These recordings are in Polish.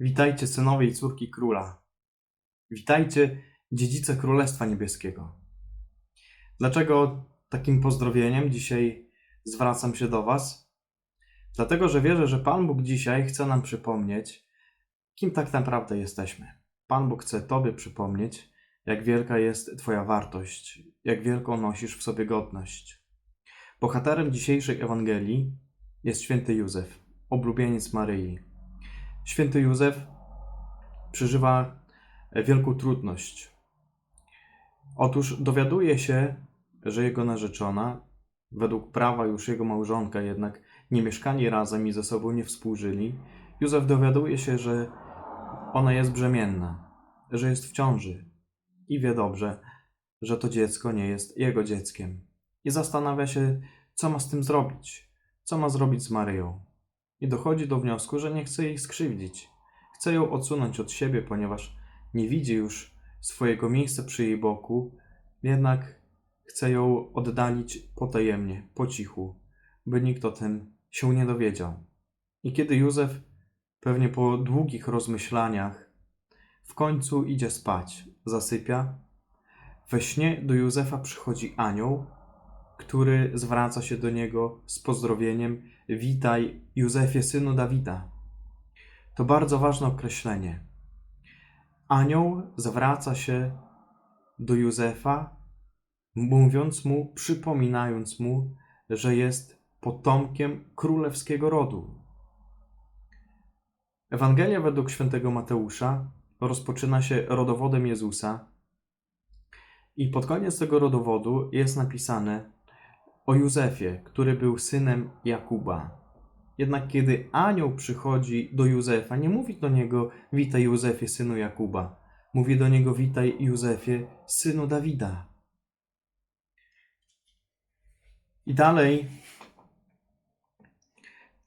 Witajcie synowie i córki króla. Witajcie dziedzice Królestwa Niebieskiego. Dlaczego takim pozdrowieniem dzisiaj zwracam się do Was? Dlatego, że wierzę, że Pan Bóg dzisiaj chce nam przypomnieć, kim tak naprawdę jesteśmy. Pan Bóg chce Tobie przypomnieć, jak wielka jest Twoja wartość, jak wielką nosisz w sobie godność. Bohaterem dzisiejszej Ewangelii jest święty Józef, oblubieniec Maryi. Święty Józef przeżywa wielką trudność. Otóż dowiaduje się, że jego narzeczona, według prawa już jego małżonka, jednak nie mieszkali razem i ze sobą nie współżyli. Józef dowiaduje się, że ona jest brzemienna, że jest w ciąży i wie dobrze, że to dziecko nie jest jego dzieckiem. I zastanawia się, co ma z tym zrobić, co ma zrobić z Maryją. I dochodzi do wniosku, że nie chce jej skrzywdzić. Chce ją odsunąć od siebie, ponieważ nie widzi już swojego miejsca przy jej boku, jednak chce ją oddalić potajemnie, po cichu, by nikt o tym się nie dowiedział. I kiedy Józef, pewnie po długich rozmyślaniach, w końcu idzie spać, zasypia, we śnie do Józefa przychodzi anioł, który zwraca się do niego z pozdrowieniem: Witaj, Józefie, synu Dawida. To bardzo ważne określenie. Anioł zwraca się do Józefa, mówiąc mu, przypominając mu, że jest potomkiem królewskiego rodu. Ewangelia według świętego Mateusza rozpoczyna się rodowodem Jezusa, i pod koniec tego rodowodu jest napisane o Józefie, który był synem Jakuba. Jednak kiedy anioł przychodzi do Józefa, nie mówi do niego: Witaj, Józefie, synu Jakuba. Mówi do niego: Witaj, Józefie, synu Dawida. I dalej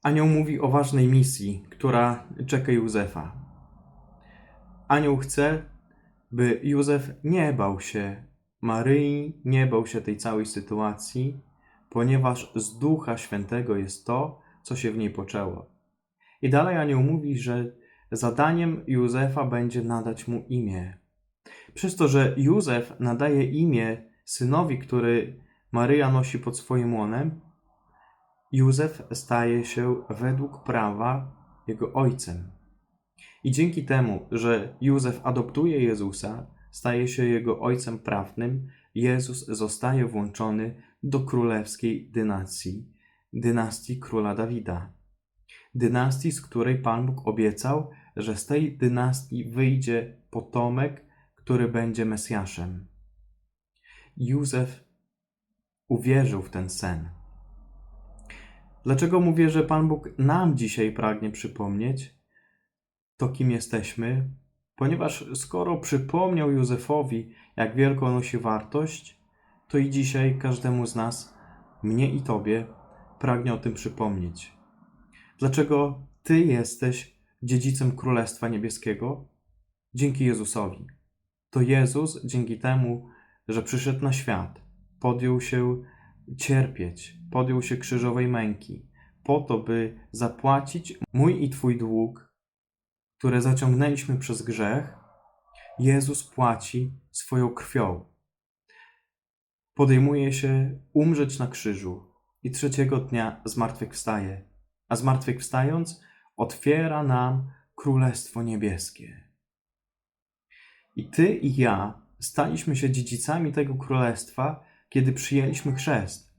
anioł mówi o ważnej misji, która czeka Józefa. Anioł chce, by Józef nie bał się Maryi, nie bał się tej całej sytuacji, ponieważ z Ducha Świętego jest to, co się w niej poczęło. I dalej anioł mówi, że zadaniem Józefa będzie nadać mu imię. Przez to, że Józef nadaje imię synowi, który Maryja nosi pod swoim łonem, Józef staje się według prawa jego ojcem. I dzięki temu, że Józef adoptuje Jezusa, staje się jego ojcem prawnym, Jezus zostaje włączony do królewskiej dynastii, dynastii króla Dawida. Dynastii, z której Pan Bóg obiecał, że z tej dynastii wyjdzie potomek, który będzie Mesjaszem. Józef uwierzył w ten sen. Dlaczego mówię, że Pan Bóg nam dzisiaj pragnie przypomnieć to, kim jesteśmy? Ponieważ skoro przypomniał Józefowi, jak wielką nosi wartość, to i dzisiaj każdemu z nas, mnie i Tobie, pragnie o tym przypomnieć. Dlaczego Ty jesteś dziedzicem Królestwa Niebieskiego? Dzięki Jezusowi. To Jezus, dzięki temu, że przyszedł na świat, podjął się cierpieć, podjął się krzyżowej męki, po to, by zapłacić mój i Twój dług, które zaciągnęliśmy przez grzech, Jezus płaci swoją krwią. Podejmuje się umrzeć na krzyżu i trzeciego dnia zmartwychwstaje, a zmartwychwstając otwiera nam Królestwo Niebieskie. I Ty i ja staliśmy się dziedzicami tego Królestwa, kiedy przyjęliśmy chrzest.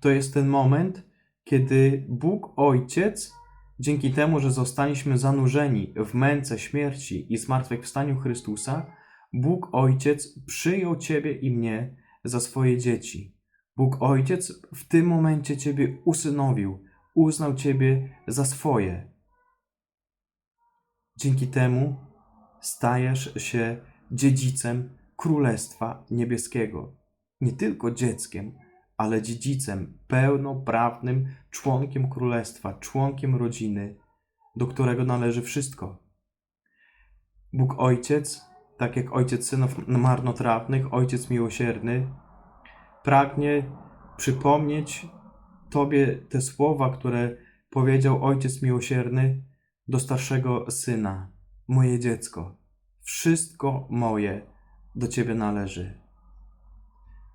To jest ten moment, kiedy Bóg Ojciec, dzięki temu, że zostaliśmy zanurzeni w męce śmierci i zmartwychwstaniu Chrystusa, Bóg Ojciec przyjął Ciebie i mnie za swoje dzieci. Bóg Ojciec w tym momencie Ciebie usynowił, uznał Ciebie za swoje. Dzięki temu stajesz się dziedzicem Królestwa Niebieskiego. Nie tylko dzieckiem, ale dziedzicem, pełnoprawnym członkiem królestwa, członkiem rodziny, do którego należy wszystko. Bóg Ojciec, tak jak Ojciec synów marnotrawnych, Ojciec miłosierny, pragnie przypomnieć Tobie te słowa, które powiedział Ojciec miłosierny do starszego syna. moje dziecko, wszystko moje do Ciebie należy.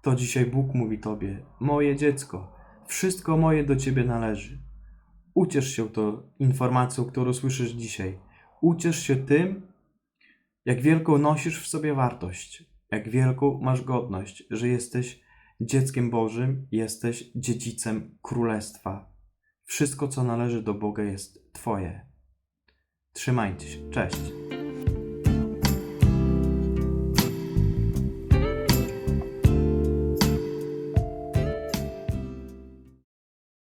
To dzisiaj Bóg mówi Tobie, moje dziecko, wszystko moje do Ciebie należy. Uciesz się tą informacją, którą słyszysz dzisiaj. Uciesz się tym, jak wielką nosisz w sobie wartość, jak wielką masz godność, że jesteś dzieckiem Bożym, jesteś dziedzicem Królestwa. Wszystko, co należy do Boga, jest Twoje. Trzymajcie się. Cześć.